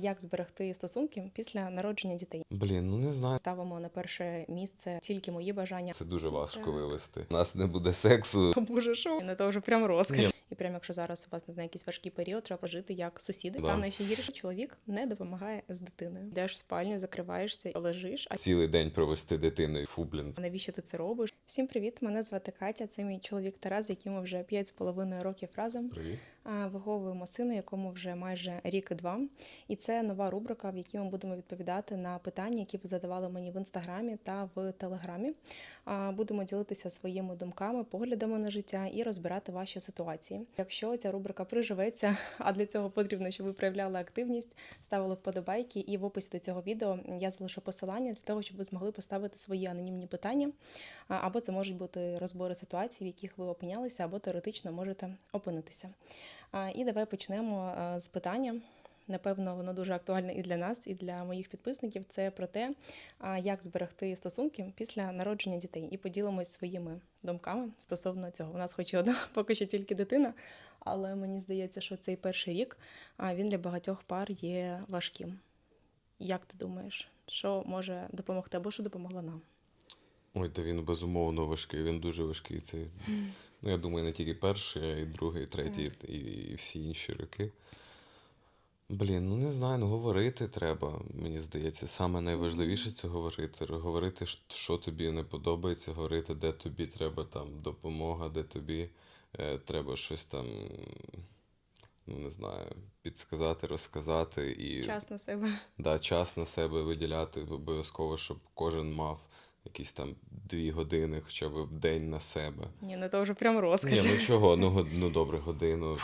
Як зберегти стосунки після народження дітей? Блін, ну не знаю. Ставимо на перше місце тільки мої бажання. Це дуже важко Так. вивести. У нас не буде сексу. О, Боже, що? Не то вже прям розкіш. Ні. І прям якщо зараз у вас не знаю, якийсь важкий період, треба жити як сусіди. Да. Стане ще гірше. Чоловік не допомагає з дитиною. Йдеш в спальню, закриваєшся, лежиш. А Цілий день провести дитиною. Фу, блін. навіщо ти це робиш? Всім привіт! Мене звати Катя. Це мій чоловік Тарас, яким ми вже 5,5 років разом. Привіт. Виховуємо сина, якому вже майже рік і два. І це нова рубрика, в якій ми будемо відповідати на питання, які ви задавали мені в інстаграмі та в телеграмі. Будемо ділитися своїми думками, поглядами на життя і розбирати ваші ситуації. Якщо ця рубрика приживеться, а для цього потрібно, щоб ви проявляли активність, ставили вподобайки, і в описі до цього відео я залишу посилання для того, щоб ви змогли поставити свої анонімні питання. Або це можуть бути розбори ситуацій, в яких ви опинялися, або теоретично можете опинитися. І давай почнемо е, з питання. Напевно, воно дуже актуальне і для нас, і для моїх підписників. Це про те, як зберегти стосунки після народження дітей. І поділимось своїми думками стосовно цього. У нас хоч і одна, поки що тільки дитина, але мені здається, що цей перший рік він для багатьох пар є важким. Як ти думаєш, що може допомогти або що допомогло нам? Ой, та він безумовно важкий, він дуже важкий. Це, ну, я думаю, не тільки перший, а й другий, і третій, і, і всі інші роки. Блін, ну не знаю, ну говорити треба, мені здається. Саме найважливіше це говорити. Говорити, що тобі не подобається, говорити, де тобі треба там допомога, де тобі е, треба щось там, ну не знаю, підсказати, розказати і Час на себе. Да, час на себе виділяти обов'язково, щоб кожен мав якісь там дві години, хоча б в день на себе. Ні, не то вже прям Ні, розказ. ну чого? Ну, год- ну добре, годину.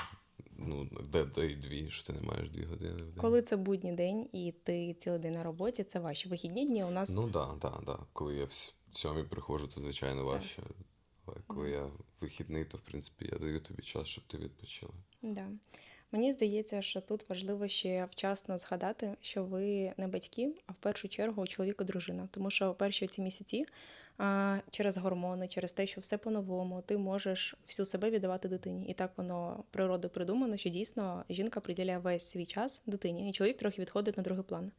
Ну, де, де дві, що ти не маєш дві години в день. Коли це будній день і ти цілий день на роботі, це ваші вихідні дні. У нас Ну так, да, так, да, да. Коли я в сьомій приходжу, то звичайно важче. Але коли я вихідний, то в принципі я даю тобі час, щоб ти відпочила. Да. Мені здається, що тут важливо ще вчасно згадати, що ви не батьки, а в першу чергу чоловік і дружина. Тому що перші ці місяці через гормони, через те, що все по-новому, ти можеш всю себе віддавати дитині. І так воно природою придумано, що дійсно жінка приділяє весь свій час дитині, і чоловік трохи відходить на другий план.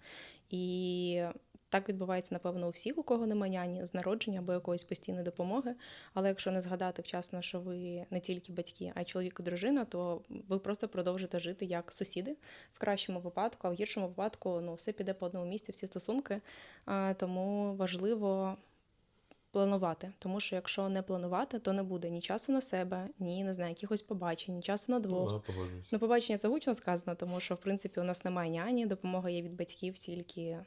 І так відбувається, напевно, у всіх, у кого немає няні з народження або якоїсь постійної допомоги. Але якщо не згадати вчасно, що ви не тільки батьки, а й чоловік і дружина, то ви просто продовжите жити як сусіди в кращому випадку, а в гіршому випадку ну, все піде по одному місці, всі стосунки. Тому важливо. Планувати, тому що якщо не планувати, то не буде ні часу на себе, ні не знаю, якихось побачень, ні часу на двох. Ну. Ну, побачення це гучно сказано, тому що в принципі у нас немає няні, допомога є від батьків тільки.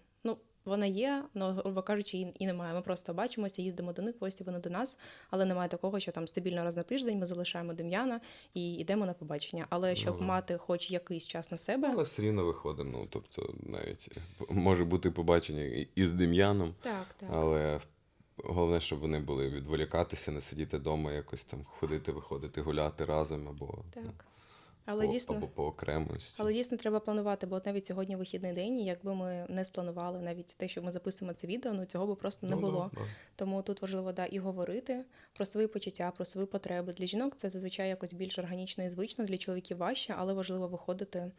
Ну, вона є, але, грубо кажучи, і, немає. Ми просто бачимося, їздимо до них, гості вони до нас, але немає такого, що там стабільно раз на тиждень ми залишаємо Дем'яна і йдемо на побачення. Але щоб Ну, мати хоч якийсь час на себе. Але все рівно виходимо. Ну, тобто, навіть може бути побачення і- з Дем'яном. Так, так. Але головне, щоб вони були відволікатися, не сидіти вдома, якось там ходити, виходити, гуляти разом або, ну, так. Але по, дійсно. або по окремості. Але дійсно треба планувати, бо от навіть сьогодні вихідний день, і якби ми не спланували навіть те, що ми записуємо це відео, ну цього би просто не Ну, було. Да, да. Тому тут важливо да, і говорити про свої почуття, про свої потреби. Для жінок це зазвичай якось більш органічно і звично, для чоловіків важче, але важливо виходити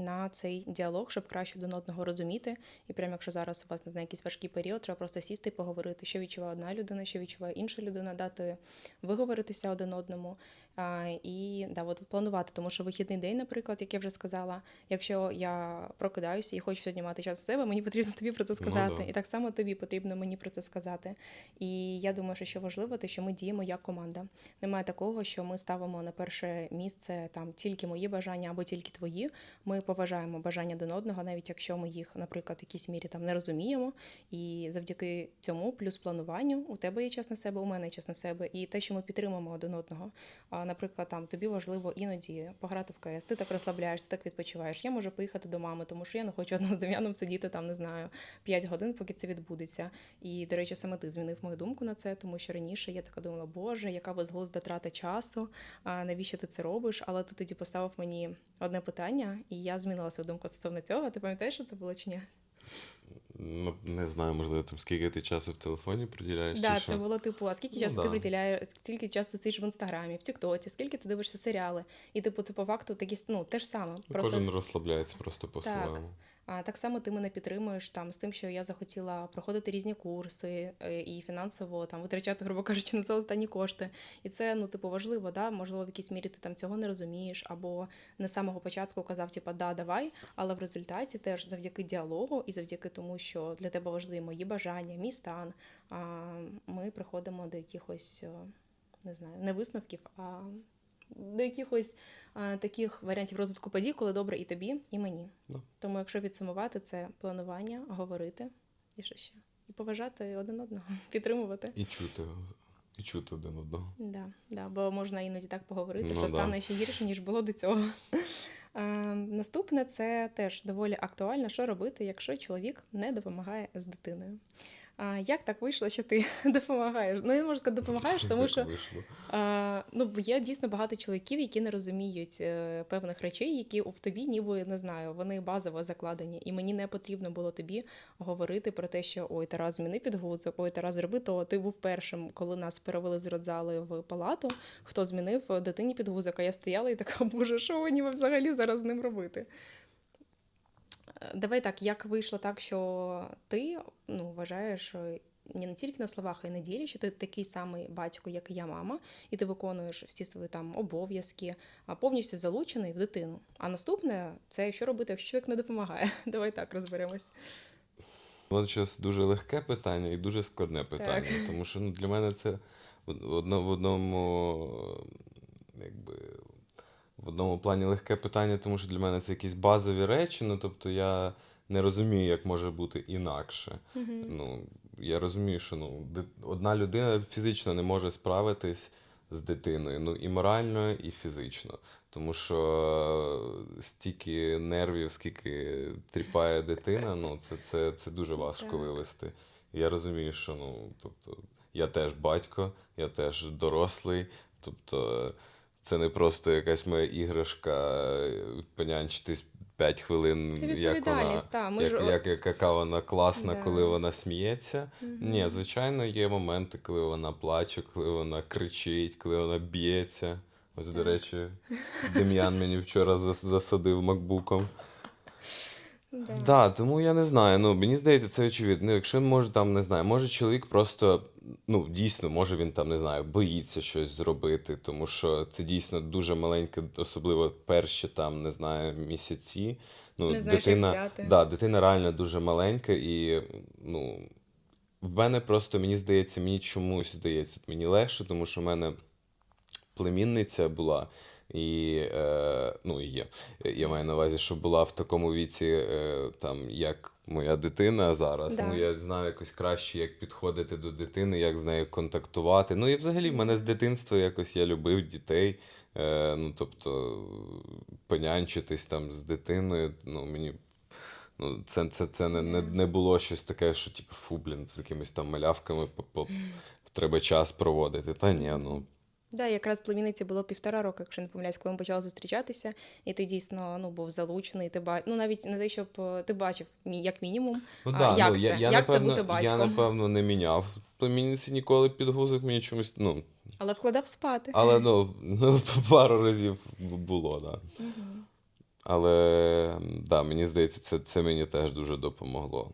на цей діалог, щоб краще один одного розуміти. І прямо якщо зараз у вас не знаю, якийсь важкий період, треба просто сісти і поговорити, що відчуває одна людина, що відчуває інша людина, дати виговоритися один одному. А, і да, от планувати, тому що вихідний день, наприклад, як я вже сказала, якщо я прокидаюся і хочу сьогодні мати час з себе, мені потрібно тобі про це сказати. да. І так само тобі потрібно мені про це сказати. І я думаю, що ще важливо, те, що ми діємо як команда. Немає такого, що ми ставимо на перше місце там тільки мої бажання або тільки твої. Ми поважаємо бажання один одного, навіть якщо ми їх, наприклад, в якійсь мірі там не розуміємо. І завдяки цьому, плюс плануванню, у тебе є час на себе, у мене є час на себе, і те, що ми підтримуємо один одного. Наприклад, там тобі важливо іноді пограти в КС, ти так розслабляєшся, ти так відпочиваєш. Я можу поїхати до мами, тому що я не хочу одного з Дем'яном сидіти там, не знаю, 5 годин, поки це відбудеться. І, до речі, саме ти змінив мою думку на це, тому що раніше я така думала, боже, яка безглузда трата часу, навіщо ти це робиш? Але ти тоді поставив мені одне питання, і я змінила свою думку стосовно цього. Ти пам'ятаєш, що це було чи ні? Ну, не знаю, можливо, там скільки ти часу в телефоні приділяєш, Да, чи це було типу, а скільки Ну часу ти да. приділяєш, скільки часу ти сидиш в інстаграмі, в Тіктоці, скільки ти дивишся серіали. І типу, це по факту такі, ну, те ж саме. Ну, Просто Кожен розслабляється просто по-своєму. Так само ти мене підтримуєш там з тим, що я захотіла проходити різні курси е, і фінансово там витрачати, грубо кажучи, на це останні кошти. І це ну типу важливо, да? Можливо, в якійсь мірі ти там цього не розумієш, або не з самого початку казав, типа, да, давай. Але в результаті теж завдяки діалогу і завдяки тому, що для тебе важливі мої бажання, мій стан. Ми приходимо до якихось е, не знаю, не висновків, а до якихось е, таких варіантів розвитку подій, коли добре і тобі, і мені. Да. Тому, якщо підсумувати, це планування, говорити і що ще? І поважати один одного, підтримувати. І чути, і чути один одного. Да, да, бо можна іноді так поговорити, Ну що да. стане ще гірше, ніж було до цього. Е, наступне це теж доволі актуально, що робити, якщо чоловік не допомагає з дитиною. А як так вийшло, що ти допомагаєш? Ну, я можу сказати, допомагаєш, тому що. А, ну, є дійсно багато чоловіків, які не розуміють е, певних речей, які в тобі, ніби не знаю, вони базово закладені. І мені не потрібно було тобі говорити про те, що ой, Тарас, зміни підгузок, ой, Тарас, зроби то. Ти був першим, коли нас перевели з родзали в палату. Хто змінив дитині підгузок, а я стояла і така, боже, що мені взагалі зараз з ним робити? Е, Давай так, як вийшло так, що ти ну, вважаєш що не, тільки на словах, а й на ділі, що ти такий самий батько, як і я мама, і ти виконуєш всі свої там обов'язки, а повністю залучений в дитину. А наступне це що робити, якщо чоловік не допомагає. Давай так розберемось. Зараз дуже легке питання і дуже складне питання. Тому що ну, для мене це в одно- в одному, е, якби, в одному плані легке питання, тому що для мене це якісь базові речі. Ну, тобто я не розумію, як може бути інакше. Ну, я розумію, що ну, одна людина фізично не може справитись з дитиною, ну і морально, і фізично. Тому що стільки нервів, скільки тріпає дитина, ну це, це, це дуже важко Так. вивести. Я розумію, що ну, тобто, я теж батько, я теж дорослий. Тобто, це не просто якась моя іграшка, понянчитись 5 хвилин, Це як вона, та ми як, ж як, як, яка вона класна, Да. коли вона сміється. Мгм. Ні, звичайно, є моменти, коли вона плаче, коли вона кричить, коли вона б'ється. Ось, до речі, Дем'ян мені вчора засадив макбуком. Да. Да, тому я не знаю. Ну, мені здається, це очевидно. Ну, якщо може там, не знаю, може чоловік просто, ну, дійсно, може він там, не знаю, боїться щось зробити, тому що це дійсно дуже маленьке, особливо перші там, не знаю, місяці. Ну, Не знаю, дитина, взяти. да, дитина реально дуже маленька, і ну, в мене просто, мені здається, мені чомусь здається, мені легше, тому що в мене племінниця була. І, е, ну, і є. Я маю на увазі, що була в такому віці, е, там, як моя дитина зараз. Да. Ну, я знаю якось краще, як підходити до дитини, як з нею контактувати. Ну, і взагалі, в мене з дитинства якось я любив дітей. Е, ну, тобто, понянчитись там з дитиною, ну, мені. Ну, це, це, це не, не, не було щось таке, що типу, фу, блін, з якимись там малявками по, по, треба час проводити. Та ні, ну. Да, якраз племінниці було півтора року, якщо не помиляюсь, коли ми почали зустрічатися, і ти дійсно ну, був залучений, ти ба... ну навіть не те, щоб е, ти бачив як мінімум, Ну, а, да, як ну, це, я, я, як це напевно, бути я, напевно, не міняв племінниці ніколи підгузок, мені чомусь, ну, Але вкладав спати. але ну, ну, пару разів було, да. Мгм. Але да, мені здається, це, це мені теж дуже допомогло.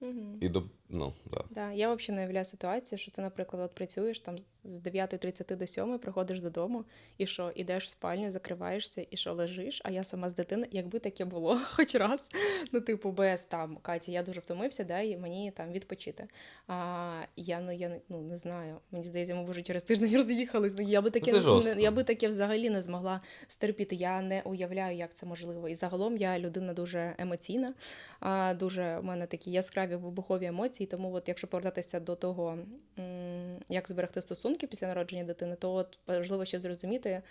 Мгм. І до, ну, да. Да, я взагалі не уявляю ситуацію, що ти, наприклад, от працюєш там з 9.30 до 7, приходиш додому, і що, ідеш в спальню, закриваєшся, і що лежиш, а я сама з дитини, якби таке було хоч раз. Ну, типу, без там Катя, я дуже втомився, да, і мені там відпочити. А я ну я ну не знаю. Мені здається, ми вже через тиждень роз'їхались. Ну я би таке не, я би таке взагалі не змогла стерпіти. Я не уявляю, як це можливо. І загалом я людина дуже емоційна. А, дуже в мене такі яскраві вибухові емоції. Тому, от, якщо повертатися до того, як зберегти стосунки після народження дитини, то от важливо ще зрозуміти,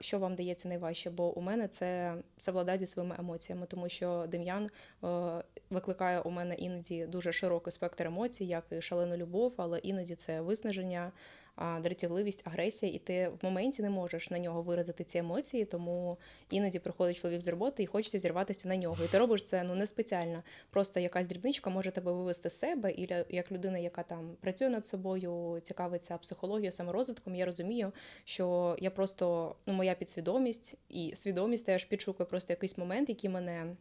що вам дається найважче. Бо у мене це совладати зі своїми емоціями, тому що Дем'ян е, викликає у мене іноді дуже широкий спектр емоцій, як і шалену любов, але іноді це виснаження. Дратівливість, агресія, і ти в моменті не можеш на нього виразити ці емоції, тому іноді приходить чоловік з роботи і хочеться зірватися на нього. І ти робиш це ну не спеціально. Просто якась дрібничка може тебе вивести з себе, і як людина, яка там працює над собою, цікавиться психологією, саморозвитком, я розумію, що я просто ну моя підсвідомість і свідомість теж підшукує просто якийсь момент, який мене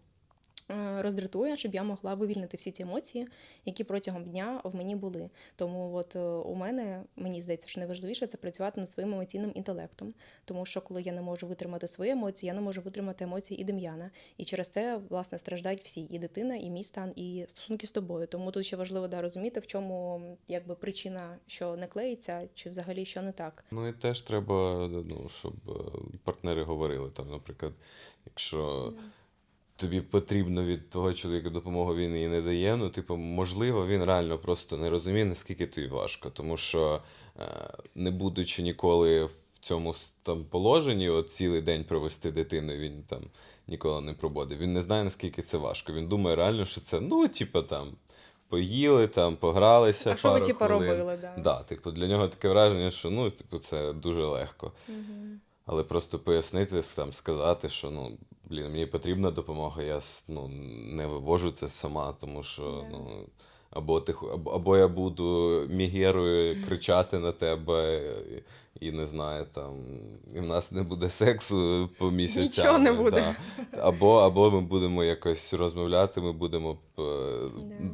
роздратує, щоб я могла вивільнити всі ті емоції, які протягом дня в мені були. Тому от е, у мене мені здається, що найважливіше це працювати над своїм емоційним інтелектом. Тому що коли я не можу витримати свої емоції, я не можу витримати емоції і Дем'яна. І через те, власне, страждають всі: і дитина, і мій стан, і стосунки з тобою. Тому тут ще важливо да, розуміти, в чому якби причина, що не клеїться, чи взагалі що не так. Ну і теж треба, ну, щоб е, партнери говорили. Там, наприклад, якщо тобі потрібно від того чоловіка допомогу, він її не дає. Ну, типу, можливо, він реально просто не розуміє, наскільки тобі важко. Тому що, е, не будучи ніколи в цьому там положенні, от цілий день провести дитину, він там ніколи не пробуде. Він не знає, наскільки це важко. Він думає реально, що це, ну, типу, там. Поїли, там, погралися. А що ви типу робили? Да. Да, типу, для нього таке враження, що ну, типу, це дуже легко. Мгм. Але просто пояснити, там, сказати, що ну, блін, мені потрібна допомога, я ну, не вивожу це сама, тому що yeah. ну, або, ти, або, або я буду мігерою кричати на тебе, і, не знаю, там, і в нас не буде сексу по місяцям. Нічого не буде. Да. Або, або ми будемо якось розмовляти, ми будемо е, Да.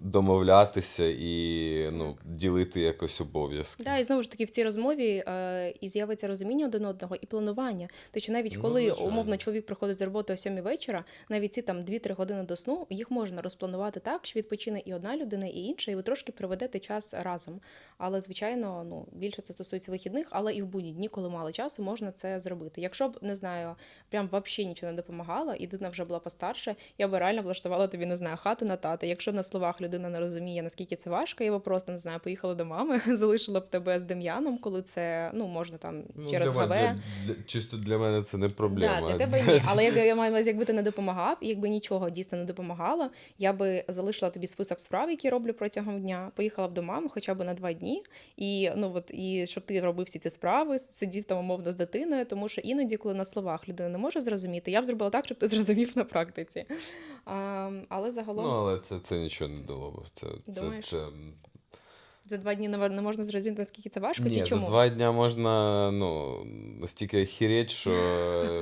Домовлятися і ну, ділити якось обов'язки. Да, і знову ж таки в цій розмові е, і з'явиться розуміння один одного і планування. Те, що навіть Ну, коли звичайно. умовно чоловік приходить з роботи о 7 вечора, навіть ці там 2-3 години до сну їх можна розпланувати так, що відпочине і одна людина, і інша, і ви трошки проведете час разом. Але звичайно, ну більше це стосується вихідних, але і в будні дні, коли мало часу, можна це зробити. Якщо б не знаю, прям взагалі нічого не допомагало, і дитина вже була постарше, я би реально влаштувала тобі, не знаю, хату на тата. Якщо на словах людина не розуміє, наскільки це важко, я би просто не знаю, поїхала до мами, залишила б тебе з Дем'яном, коли це ну можна там через Ну, для ГВ. чисто для мене це не проблема. Да, для тебе ні. Але як я маю на увазі, якби ти не допомагав, і якби нічого дійсно не допомагало, я би залишила тобі список справ, які роблю протягом дня, поїхала б до мами хоча б на два дні, і ну от і щоб ти робив всі ці справи, сидів там умовно з дитиною, тому що іноді, коли на словах людина не може зрозуміти, я б зробила так, щоб ти зрозумів на практиці. А, але загалом Ну, але це, це нічого не б. Це, це, Думаєш? це... за два дні не можна зрозуміти, наскільки це важко, Ні, чи за два дня можна ну, настільки хіреть, що,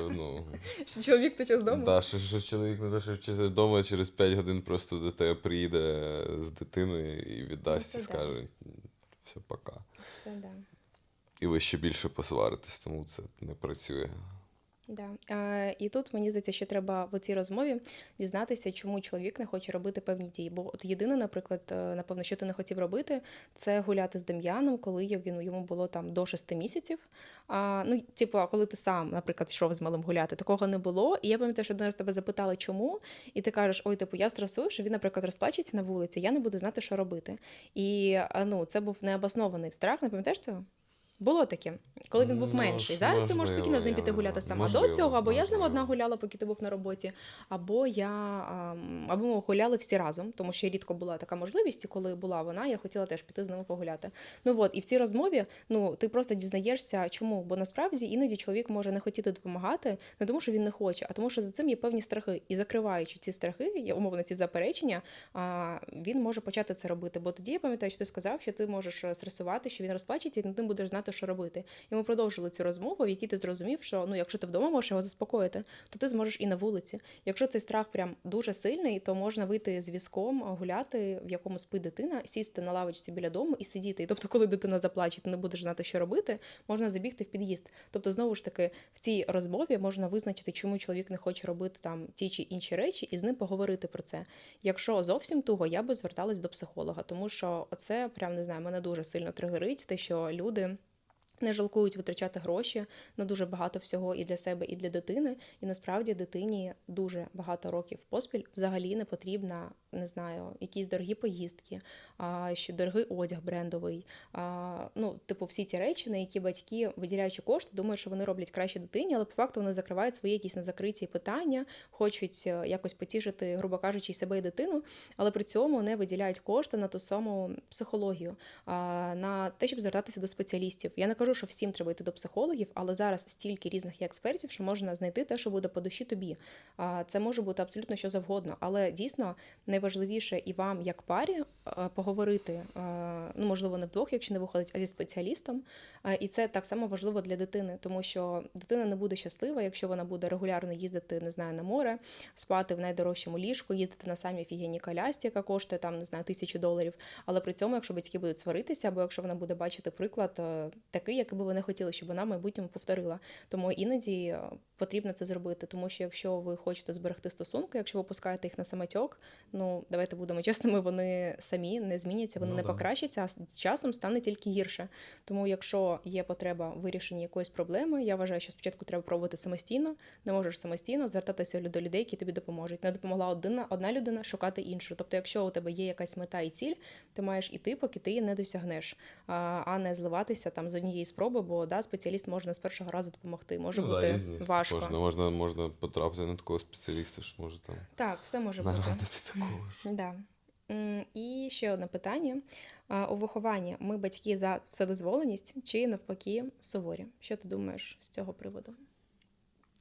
ну, Що чоловік то час вдома? да, що, що чоловік не зашив вдома, через 5 годин просто до тебе приїде з дитиною і віддасть, Ну, і це да. скаже все, пока. Це да. І ви ще більше посваритесь, тому це не працює. Да. Е, і тут мені здається, що треба в цій розмові дізнатися, чому чоловік не хоче робити певні дії. Бо от єдине, наприклад, е, напевно, що ти не хотів робити, це гуляти з Дем'яном, коли він йому було там до 6 місяців. А, ну, типу, коли ти сам, наприклад, йшов з малим гуляти, такого не було. І я пам'ятаю, що один раз тебе запитали, чому, і ти кажеш, ой, типу, я стресую, що він, наприклад, розплачеться на вулиці, я не буду знати, що робити. І ну, це був необоснований страх, не пам'ятаєш цього? Було таке, коли він був менший. Зараз ти можеш спокійно з ним піти гуляти сама. До цього, або я з ним одна гуляла, поки ти був на роботі, або я або ми гуляли всі разом, тому що рідко була така можливість, і коли була вона, я хотіла теж піти з ними погуляти. Ну от, і в цій розмові ну ти просто дізнаєшся, чому? Бо насправді іноді чоловік може не хотіти допомагати, не тому, що він не хоче, а тому, що за цим є певні страхи. І закриваючи ці страхи, умовно ці заперечення, він може почати це робити. Бо тоді я пам'ятаю, що ти сказав, що ти можеш е, стресувати, що він розплачеться, і ти не будеш знати, що робити. І ми продовжили цю розмову, в якій ти зрозумів, що ну, якщо ти вдома можеш його заспокоїти, то ти зможеш і на вулиці. Якщо цей страх прям дуже сильний, то можна вийти з візком, гуляти, в якому спить дитина, сісти на лавочці біля дому і сидіти. І тобто, коли дитина заплаче, ти не будеш знати, що робити, можна забігти в під'їзд. Тобто, знову ж таки, в цій розмові можна визначити, чому чоловік не хоче робити там ті чи інші речі, і з ним поговорити про це. Якщо зовсім туго, я би зверталась до психолога, тому що це прям не знаю, мене дуже сильно тригерить, те, що люди. Не жалкують витрачати гроші на дуже багато всього і для себе, і для дитини. І насправді дитині дуже багато років поспіль взагалі не потрібна, не знаю, якісь дорогі поїздки, а, що дорогий одяг брендовий. А, ну, типу, всі ті речі, на які батьки, виділяючи кошти, думають, що вони роблять краще дитині, але по факту вони закривають свої якісь незакриті питання, хочуть е, якось потішити, грубо кажучи, себе і дитину, але при цьому не виділяють кошти на ту саму психологію, а, на те, щоб звертатися до спеціалістів. Я не кажу, що всім треба йти до психологів, але зараз стільки різних є експертів, що можна знайти те, що буде по душі тобі. Це може бути абсолютно що завгодно, але дійсно найважливіше і вам, як парі, поговорити, ну можливо, не вдвох, якщо не виходить, а зі спеціалістом. І це так само важливо для дитини, тому що дитина не буде щаслива, якщо вона буде регулярно їздити, не знаю, на море, спати в найдорожчому ліжку, їздити на самій офігенній колясці, яка коштує там, не знаю, тисячу доларів. Але при цьому, якщо батьки будуть сваритися, або якщо вона буде бачити приклад е, такий, який би ви не хотіли, щоб вона в майбутньому повторила. Тому іноді е, потрібно це зробити, тому що якщо ви хочете зберегти стосунки, якщо ви пускаєте їх на самотьок, ну давайте будемо чесними, вони самі не зміняться, вони Ну не да. покращаться, а з часом стане тільки гірше. Тому, якщо є потреба в вирішенні якоїсь проблеми, я вважаю, що спочатку треба пробувати самостійно, не можеш самостійно звертатися до людей, які тобі допоможуть. Не допомогла одна, одна людина шукати іншу. Тобто, якщо у тебе є якась мета і ціль, ти маєш іти, поки ти її не досягнеш, а, не зливатися там з однієї спроби, бо да, спеціаліст може з першого разу допомогти. Може Ну, бути да, важко. Можна, можна, можна потрапити на такого спеціаліста, що може там Так, все може бути. такого ж. Да. І ще одне питання. У вихованні ми батьки за вседозволеність чи навпаки суворі? Що ти думаєш з цього приводу?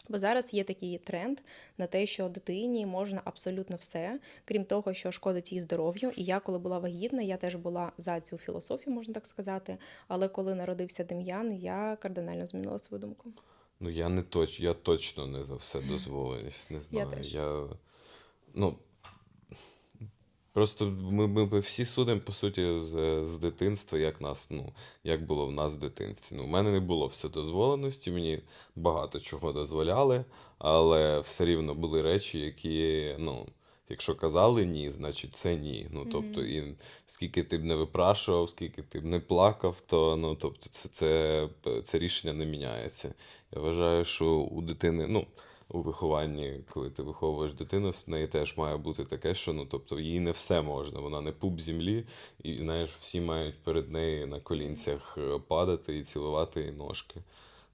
Бо зараз є такий тренд на те, що дитині можна абсолютно все, крім того, що шкодить її здоров'ю. І я, коли була вагітна, я теж була за цю філософію, можна так сказати. Але коли народився Дем'ян, я кардинально змінила свою думку. Ну, я не точ, я точно не за все дозволеність. Не знаю. теж. Я, ну, просто ми, ми, ми всі судимо, по суті, з, з дитинства, як нас, ну, як було в нас в дитинстві. Ну, у мене не було вседозволеності, мені багато чого дозволяли, але все рівно були речі, які, ну. Якщо казали ні, значить це ні. Ну тобто, і скільки ти б не випрашував, скільки ти б не плакав, то ну тобто, це, це, це рішення не міняється. Я вважаю, що у дитини, ну, у вихованні, коли ти виховуєш дитину, в неї теж має бути таке, що ну, тобто, їй не все можна, вона не пуп землі, і знаєш, всі мають перед нею на колінцях е, падати і цілувати її ножки.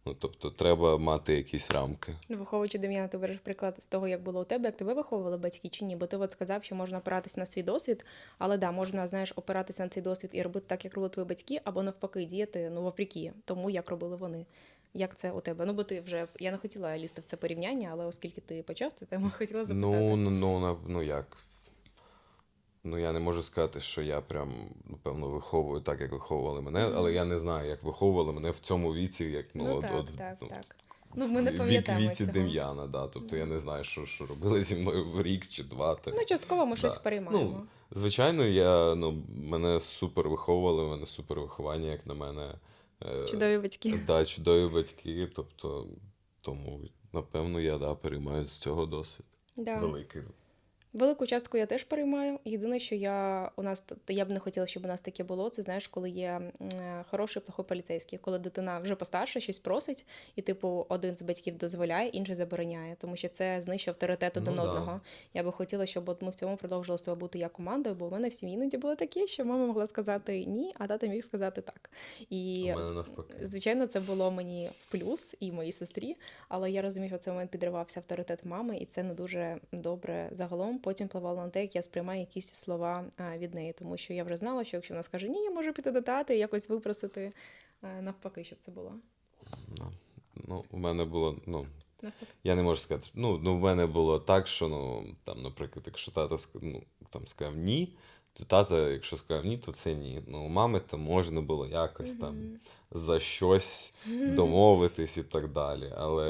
Ну, тобто, треба мати якісь рамки. Ну, Виховуючи Дем'яна, ти береш приклад з того, як було у тебе, як тебе виховували батьки чи ні? Бо ти от сказав, що можна опиратися на свій досвід, але да, можна, знаєш, опиратися на цей досвід і робити так, як робили твої батьки, або навпаки, діяти ну вопреки тому, як робили вони. Як це у тебе? Ну, бо ти вже я не хотіла лізти в це порівняння, але оскільки ти почав це тему, хотіла запитати. Ну, ну, ну, ну як? Ну, я не можу сказати, що я прям, напевно, виховую так, як виховували мене, але я не знаю, як виховували мене в цьому віці, як ну, Ну, от, так, от, так, ну, так. Ну, ми не вік віці цього. Дем'яна, да. Тобто я не знаю, що, що робили зі мною в рік чи два. Та... Ну, частково ми щось переймаємо. Ну, звичайно, я, ну, мене супер виховували, мене супер виховання, як на мене. Е, Чудові батьки. Да, чудові батьки, тобто, тому, напевно, я да, переймаю з цього досвід. Да. Великий. Велику частку я теж переймаю. Єдине, що я у нас я б не хотіла, щоб у нас таке було. Це знаєш, коли є е, хороший плохой поліцейський, коли дитина вже постарша щось просить, і типу один з батьків дозволяє, інший забороняє, тому що це знищує авторитет Ну один да. одного. Я би хотіла, щоб от ми в цьому продовжували з тобою бути як командою, бо у мене в сім'ї іноді було таке, що мама могла сказати ні, а тато міг сказати так. І. Звичайно, це було мені в плюс і моїй сестрі, але я розумію, що в цей момент підривався авторитет мами, і це не дуже добре загалом. Потім впливало на те, як я сприймаю якісь слова від неї, тому що я вже знала, що якщо вона скаже ні, я можу піти до тати і якось випросити навпаки, щоб це було. Ну, ну, у мене було, ну, Навпаки. я не можу сказати. Ну, ну, в мене було так, що, ну, там, наприклад, якщо тато ск- ну, там, сказав ні, то тато, якщо сказав ні, то це ні. Ну, у мами то можна було якось там за щось домовитись і так далі. Але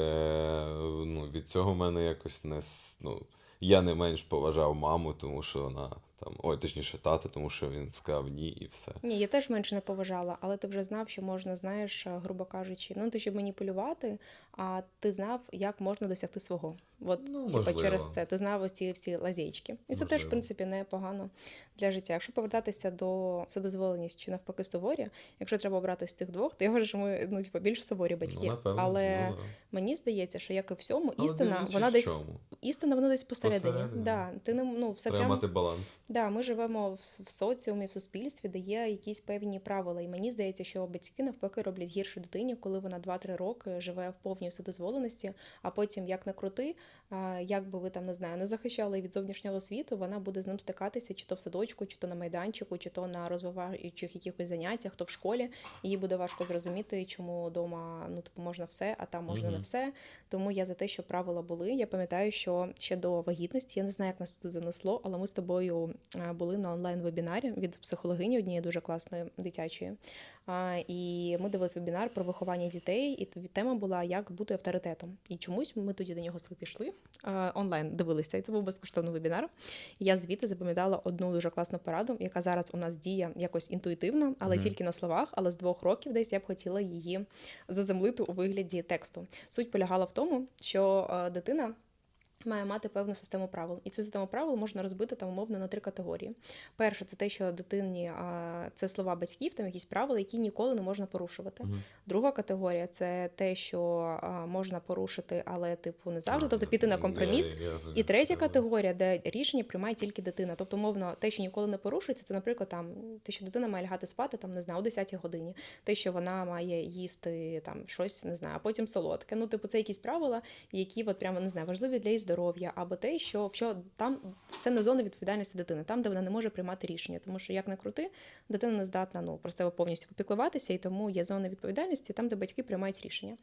ну, від цього в мене якось не. Ну, я не менш поважав маму, тому що вона там, ой, точніше, тата, тому що він сказав ні і все. Ні, я теж менше не поважала, але ти вже знав, що можна, знаєш, грубо кажучи, ну ти щоб маніпулювати, а ти знав, як можна досягти свого. От, Ну, типа, через це ти знав ось ці всі лазейчики. І це теж, в принципі, непогано для життя. Якщо повертатися до вседозволеність чи навпаки суворі, якщо треба обрати з тих двох, то я вважаю, що ми ну, типу, більш суворі батьки. Ну, напевно, Але ну, да. мені здається, що як і всьому, Але істина, вона десь чому. істина, вона десь посередині. Посередині. Да, ти не ну все Треба прям мати баланс. Да, ми живемо в, в соціумі, в суспільстві, де є якісь певні правила. І мені здається, що батьки навпаки роблять гірше дитині, коли вона 2-3 роки живе в повній вседозволеності, а потім, як не крути, як би ви там не знаю, не захищали від зовнішнього світу, вона буде з ним стикатися чи то в садочку, чи то на майданчику, чи то на розвиваючих якихось заняттях, то в школі. Їй буде важко зрозуміти, чому вдома ну типу можна все, а там можна не все. Тому я за те, що правила були. Я пам'ятаю, що ще до вагітності, я не знаю, як нас туди занесло, але ми з тобою були на онлайн-вебінарі від психологині однієї дуже класної дитячої. І ми дивились вебінар про виховання дітей, і тема була як бути авторитетом. І чомусь ми тоді до нього пішли е, онлайн, дивилися. І це був безкоштовний вебінар. І я звідти запам'ятала одну дуже класну пораду, яка зараз у нас діє якось інтуїтивно, але Мгм. тільки на словах. Але з двох років десь я б хотіла її заземлити у вигляді тексту. Суть полягала в тому, що е, дитина. Має мати певну систему правил, і цю систему правил можна розбити там умовно на три категорії. Перше, це те, що дитині це слова батьків, там якісь правила, які ніколи не можна порушувати. Мгм. Друга категорія це те, що можна порушити, але типу не завжди, тобто піти на компроміс. я- я І третя категорія, де рішення приймає тільки дитина. Тобто, мовно, те, що ніколи не порушується, це, наприклад, там те, що дитина має лягати спати, там не знаю, о 10 годині, те, що вона має їсти там щось, не знаю, а потім солодке. Ну, типу, це якісь правила, які от прямо не знаю, важливі для її здоров'я, або те, що, що там це не зона відповідальності дитини, там, де вона не може приймати рішення. Тому що як не крути, дитина не здатна ну про себе повністю попіклуватися, і тому є зона відповідальності там, де батьки приймають рішення.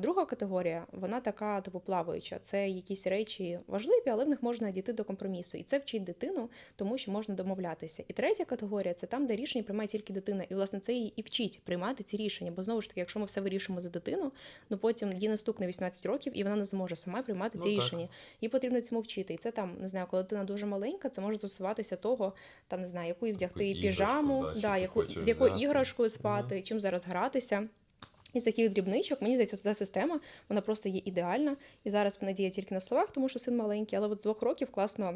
Друга категорія, вона така, типу, плаваюча. Це якісь речі важливі, але в них можна дійти до компромісу. І це вчить дитину, тому що можна домовлятися. І третя категорія це там, де рішення приймає тільки дитина. І власне це її і вчить приймати ці рішення. Бо знову ж таки, якщо ми все вирішимо за дитину, ну потім їй наступне 18 років, і вона не зможе сама приймати ці Ну, так. рішення. Їй потрібно цьому вчити. І це там, не знаю, коли дитина дуже маленька, це може стосуватися того, там не знаю, яку їй вдягти Яку піжаму, іграшку, да, да, яку, з якою взяти. іграшкою спати, чим зараз гратися. Із таких дрібничок, мені здається, ця система вона просто є ідеальна. І зараз вона діє тільки на словах, тому що син маленький, але от з двох років класно.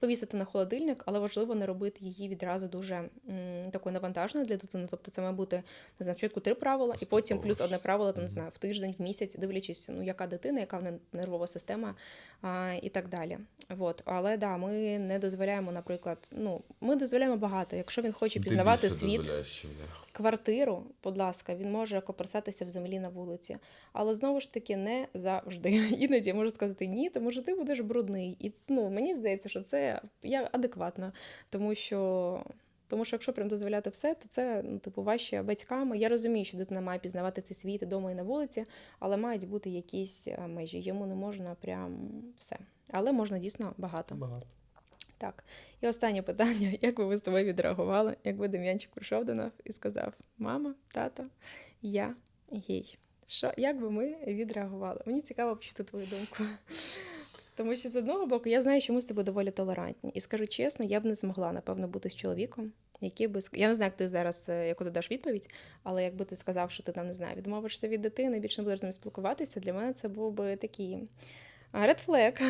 Повісити на холодильник, але важливо не робити її відразу дуже м, такою навантаженою для дитини. Тобто це має бути не знаю, спочатку три правила, і потім плюс одне правило, там не знаю, в тиждень, в місяць, дивлячись, ну яка дитина, яка в нервова система а, і так далі. От. Але да, ми не дозволяємо, наприклад, ну ми дозволяємо багато. Якщо він хоче пізнавати світ, квартиру, будь ласка, він може коперсатися в землі на вулиці. Але знову ж таки не завжди. Іноді я можу сказати ні, тому що ти будеш брудний. І ну, мені здається, що це я адекватно, тому що. Тому що якщо прям дозволяти все, то це ну, типу важче батьками. Я розумію, що дитина має пізнавати цей світ вдома і на вулиці, але мають бути якісь е, межі. Йому не можна прям все. Але можна дійсно багато. Багато. Так. І останнє питання: як би ви з тобою відреагували, якби Дем'янчик прийшов до нас і сказав: Мама, тато, я гей. Що, як би ми відреагували? Мені цікаво почути твою думку. Тому що з одного боку я знаю, що ми з тобою доволі толерантні. І скажу чесно, я б не змогла, напевно, бути з чоловіком, який би Я не знаю, як ти зараз, е, яку ти даш відповідь, але якби ти сказав, що ти там не знаю, відмовишся від дитини, більше не будеш з ним спілкуватися, для мене це був би такий red flag.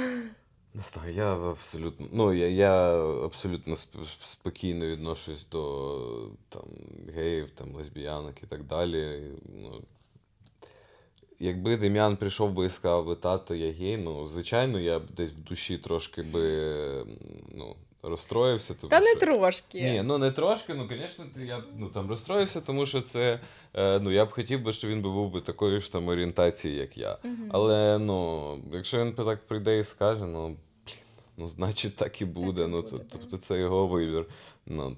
Не знаю, я абсолютно, ну, я, я абсолютно сп- спокійно відношусь до там, геїв, там, лесбіянок і так далі. Ну, якби Дем'ян прийшов би і сказав би, тато, я гей, ну, звичайно, я б десь в душі трошки би ну, розстроївся. Тому Та не що... трошки. Ні, ну не трошки, ну звісно, я ну, там розстроївся, тому що це. Е, ну, я б хотів би, щоб він би був би такої ж там орієнтації, як я. Мгм. Але ну, якщо він так прийде і скаже, ну, ну, значить так і буде. і ну, буде, то- так. тобто це його вибір, ну,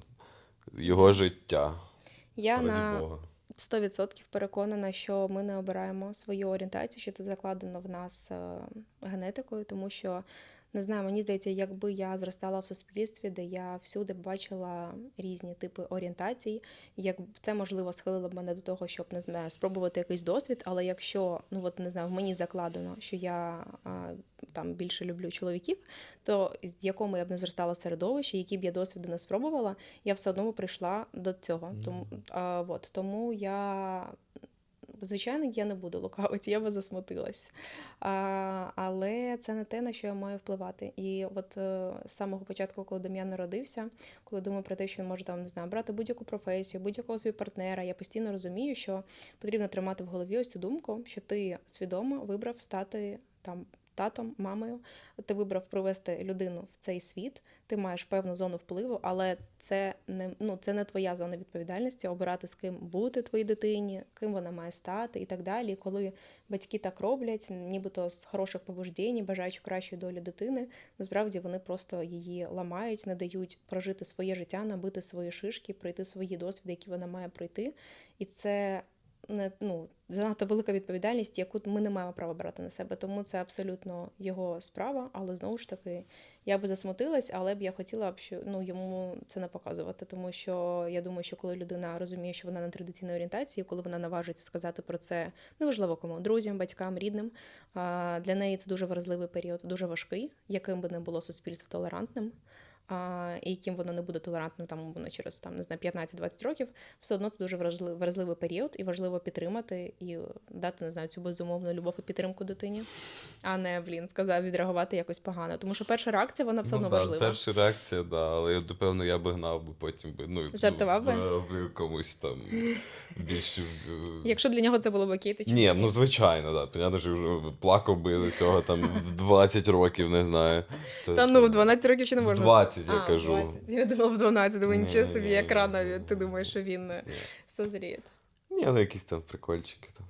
його життя. Я раді на Бога. 100% переконана, що ми не обираємо свою орієнтацію, що це закладено в нас е, генетикою, тому що не знаю, мені здається, якби я зростала в суспільстві, де я всюди бачила різні типи орієнтацій, як це можливо схилило б мене до того, щоб не знаю, спробувати якийсь досвід. Але якщо ну от не знаю, в мені закладено, що я а, там більше люблю чоловіків, то з якому я б не зростала середовище, які б я досвіди не спробувала, я все одно прийшла до цього. Тому, а, от, тому я звичайно, я не буду лукавити, я би засмутилась. А, але це не те, на що я маю впливати. І от е, з самого початку, коли Дем'ян народився, коли думаю про те, що він може там не знаю, брати будь-яку професію, будь-якого свій партнера, я постійно розумію, що потрібно тримати в голові ось цю думку, що ти свідомо вибрав стати там татом, мамою. Ти вибрав привести людину в цей світ, ти маєш певну зону впливу, але це не ну це не твоя зона відповідальності обирати з ким бути твоїй дитині, ким вона має стати і так далі. Коли батьки так роблять, нібито з хороших побуждень, бажаючи кращої долі дитини, насправді вони просто її ламають, не дають прожити своє життя, набити свої шишки, пройти свої досвіди, які вона має пройти. І це ну занадто велика відповідальність, яку ми не маємо права брати на себе. Тому це абсолютно його справа. Але знову ж таки, я би засмутилась, але б я хотіла б, що ну йому це не показувати. Тому що я думаю, що коли людина розуміє, що вона на традиційній орієнтації, коли вона наважується сказати про це неважливо кому друзям, батькам, рідним. Для неї це дуже вразливий період, дуже важкий, яким би не було суспільство толерантним. І яким воно не буде толерантним там умовно через там не знаю 15-20 років, все одно це дуже вразли- вразливий період, і важливо підтримати і дати не знаю цю безумовну любов і підтримку дитині, а не блін сказав відреагувати якось погано. Тому що перша реакція вона все одно ну, да, важлива. Перша реакція, да, але я напевно я би гнав би потім би. Ну, Жартував би? комусь там більш. Якщо для нього це було б окей, то чому Ні, ну звичайно, да. Понятно, що вже плакав би до цього там в 20 років, не знаю. Та ну, в 12 років ще не можна. 20, я А, кажу. 20. Я думала в 12, думаю, Ні, нічого собі, ні, як ні, рано ні, ти думаєш, що він созріє. Ні, ну якісь там прикольчики там.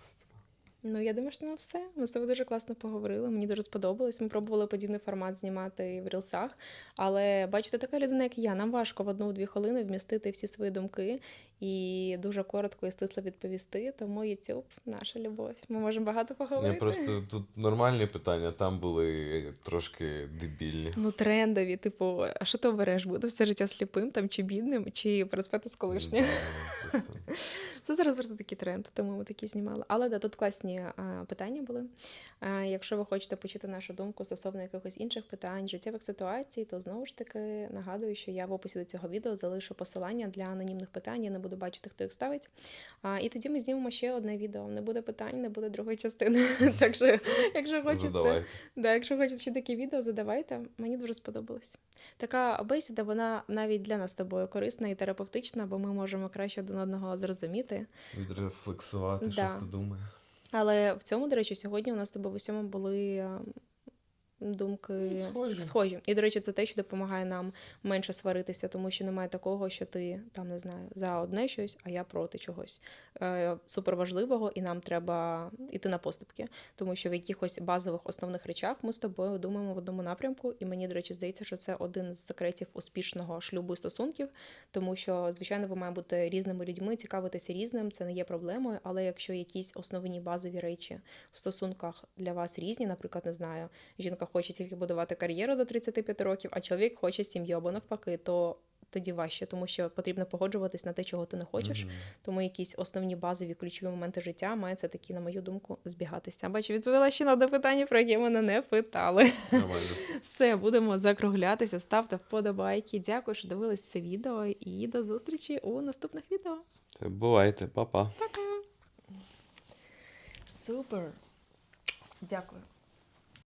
Ну, я думаю, що ну все. Ми з тобою дуже класно поговорили. Мені дуже сподобалось. Ми пробували подібний формат знімати в рілсах. Але бачите, така людина, як я, нам важко в одну-дві хвилини вмістити всі свої думки і дуже коротко і стисло відповісти. Тому YouTube – наша любов. Ми можемо багато поговорити. Ні, просто тут нормальні питання, там були трошки дебільні. Ну, трендові, типу, а що ти обереш? Бути все життя сліпим там чи бідним, чи переспати з колишнім? Це зараз просто такий тренд, тому ми такі знімали. Але да, тут класні а, питання були. А, якщо ви хочете почути нашу думку стосовно якихось інших питань, життєвих ситуацій, то знову ж таки нагадую, що я в описі до цього відео залишу посилання для анонімних питань. Я не буду бачити, хто їх ставить. А, і тоді ми знімемо ще одне відео. Не буде питань, не буде другої частини. Так що, якщо хочете, Да, якщо хочете ще такі відео, задавайте. Мені дуже сподобалось. Така бесіда, вона навіть для нас з тобою корисна і терапевтична, бо ми можемо краще один одного зрозуміти. Відрефлексувати, Да. що хто думає. Але в цьому, до речі, сьогодні у нас з тобою в усьому були е, думки Ну, схожі. схожі. І, до речі, це те, що допомагає нам менше сваритися, тому що немає такого, що ти там не знаю за одне щось, а я проти чогось е, суперважливого, і нам треба йти на поступки. Тому що в якихось базових основних речах ми з тобою думаємо в одному напрямку, і мені, до речі, здається, що це один з секретів успішного шлюбу і стосунків, тому що, звичайно, ви маєте бути різними людьми, цікавитися різним, це не є проблемою. Але якщо якісь основні базові речі в стосунках для вас різні, наприклад, не знаю, жінка хоче тільки будувати кар'єру до 35 років, а чоловік хоче сім'ю або навпаки, то тоді важче, тому що потрібно погоджуватись на те, чого ти не хочеш. Мгм. Тому якісь основні базові ключові моменти життя мають це такі, на мою думку, збігатися. Бачу, відповіла ще на одне питання, про яке мене не питали. Нормально. Все, будемо закруглятися. Ставте вподобайки. Дякую, що дивились це відео, і до зустрічі у наступних відео. Бувайте, па-па. Супер! Дякую.